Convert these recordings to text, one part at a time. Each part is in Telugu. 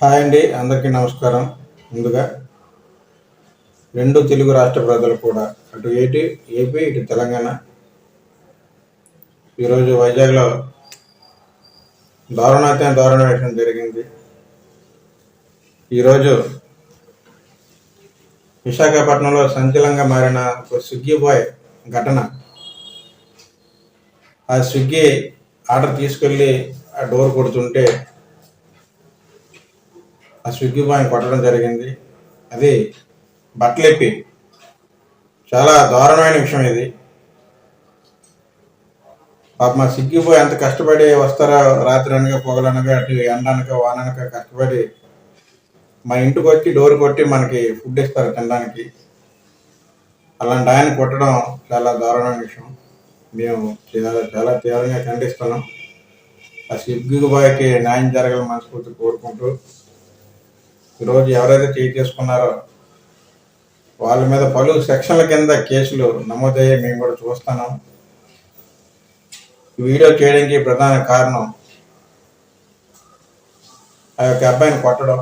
హాయ్ అండి అందరికీ నమస్కారం. ముందుగా రెండు తెలుగు రాష్ట్ర ప్రజలు కూడా అటు ఏటి ఏపీ ఇటు తెలంగాణ. ఈరోజు వైజాగ్లో దారుణాత్యం దారుణ జరిగింది. ఈరోజు విశాఖపట్నంలో సంచలంగా మారిన ఒక స్విగ్గీ బాయ్ ఘటన. ఆ స్విగ్గీ ఆర్డర్ తీసుకెళ్ళి ఆ డోర్ కొడుతుంటే ఆ స్విగ్గీ బాయ్ కొట్టడం జరిగింది. అది బట్టలెప్పి చాలా దారుణమైన విషయం ఇది. పాప మా స్విగ్గీ బాయ్ ఎంత కష్టపడి వస్తారో రాత్రి అనగా పొగలనగా అటు ఎండనక వాననక కష్టపడి మా ఇంటికి వచ్చి డోర్ కొట్టి మనకి ఫుడ్ ఇస్తారు తినడానికి. అలాంటి ఆయన కొట్టడం చాలా దారుణమైన విషయం. మేము చాలా చాలా తీవ్రంగా ఖండిస్తున్నాం. ఆ స్విగ్గీ బాయ్కి న్యాయం జరగాలని మనస్ఫూర్తి కోరుకుంటూ ఈరోజు ఎవరైతే చేయి చేసుకున్నారో వాళ్ళ మీద పలు సెక్షన్ల కింద కేసులు నమోదయ్యాయి మేము కూడా చూస్తున్నాం. వీడియో చేయడానికి ప్రధాన కారణం ఆ యొక్క అబ్బాయిని కొట్టడం.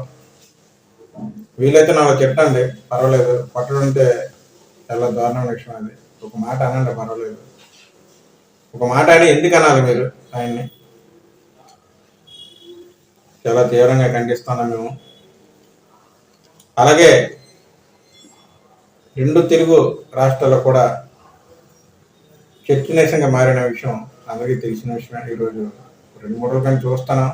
వీలైతే నాకు చెప్పండి పర్వాలేదు. కొట్టడం అంటే చాలా దారుణమైన విషయం అది. ఒక మాట అనండి పర్వాలేదు. ఒక మాట అని ఎందుకు అనాలి మీరు ఆయన్ని? చాలా తీవ్రంగా ఖండిస్తున్నాం మేము. అలాగే రెండు తెలుగు రాష్ట్రాల్లో కూడా చర్చనీయంగా మారిన విషయం అందరికీ తెలిసిన విషయం ఈరోజు రెండు మూడు రోజులు చూస్తాను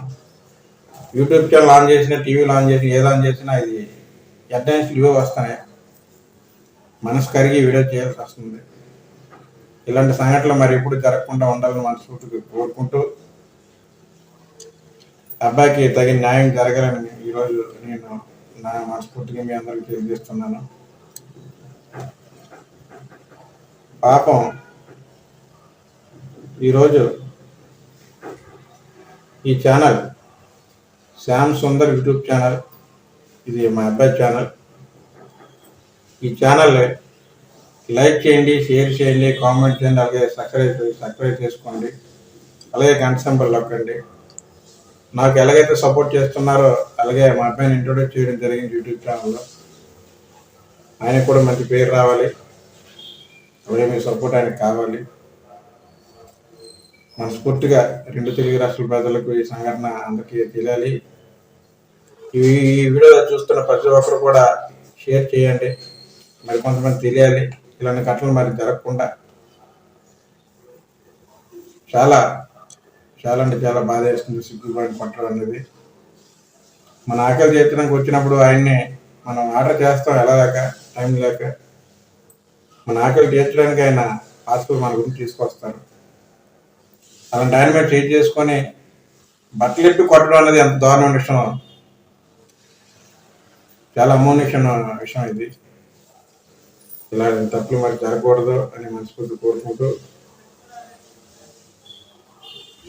యూట్యూబ్ ఛానల్ ఆన్ చేసిన టీవీ ఆన్ చేసిన ఏది ఆన్ చేసినా ఇది అడ్వాన్స్ ఇవే వస్తున్నాయి. మనసు కరిగి వీడియో చేయాల్సి వస్తుంది. ఇలాంటి సంఘటనలు మరి ఎప్పుడు జరగకుండా ఉండాలని మనసుకి కోరుకుంటూ అబ్బాయికి తగిన న్యాయం జరగాలని ఈరోజు నేను నా మనస్ఫూర్తిగా మీ అందరికి తెలియజేస్తున్నాను. పాపం ఈరోజు ఈ channel Shyam Sundar YouTube channel ఇది మా అబ్బాయి ఛానల్. ఈ ఛానల్ లైక్ చేయండి షేర్ చేయండి కామెంట్ చేయండి అలాగే సబ్స్క్రైబ్ సబ్స్క్రైబ్ చేసుకోండి. అలాగే గంట సంబర్ నొక్కండి. నాకు ఎలాగైతే సపోర్ట్ చేస్తున్నారో అలాగే మా అబ్బాయిని ఇంట్రొడ్యూస్ చేయడం జరిగింది యూట్యూబ్ ఛానల్లో ఆయనకు కూడా మంచి పేరు రావాలి. అలాగే మీ సపోర్ట్ ఆయనకు కావాలి. మనస్ఫూర్తిగా రెండు తెలుగు రాష్ట్రాల ప్రజలకు ఈ సంఘటన అందరికీ తెలియాలి. ఈ ఈ వీడియో చూస్తున్న ప్రతి ఒక్కరు కూడా షేర్ చేయండి. మరి కొంతమంది తెలియాలి. ఇలాంటి ఘటనలు మరి జరగకుండా. చాలా చాలా అంటే చాలా బాధ వేస్తుంది సిగ్గుపడి కొట్టడం అనేది. మన ఆకలి చేర్చడానికి వచ్చినప్పుడు ఆయన్ని మనం ఆర్డర్ చేస్తాం ఎలా లేక టైం లేక. మన ఆకలి తీర్చడానికి ఆయన హాస్పిటల్ మన గురించి తీసుకొస్తారు. అలాంటి ఆయన మీద ట్రీట్ చేసుకొని బట్టలు ఇప్పి కొట్టడం అనేది ఎంత దారుణమైన విషయం. చాలా అమోనిషన్ విషయం ఇది. ఇలాంటి తప్పులు మరి జరగకూడదు అని మనస్ఫూర్తి కోరుకుంటూ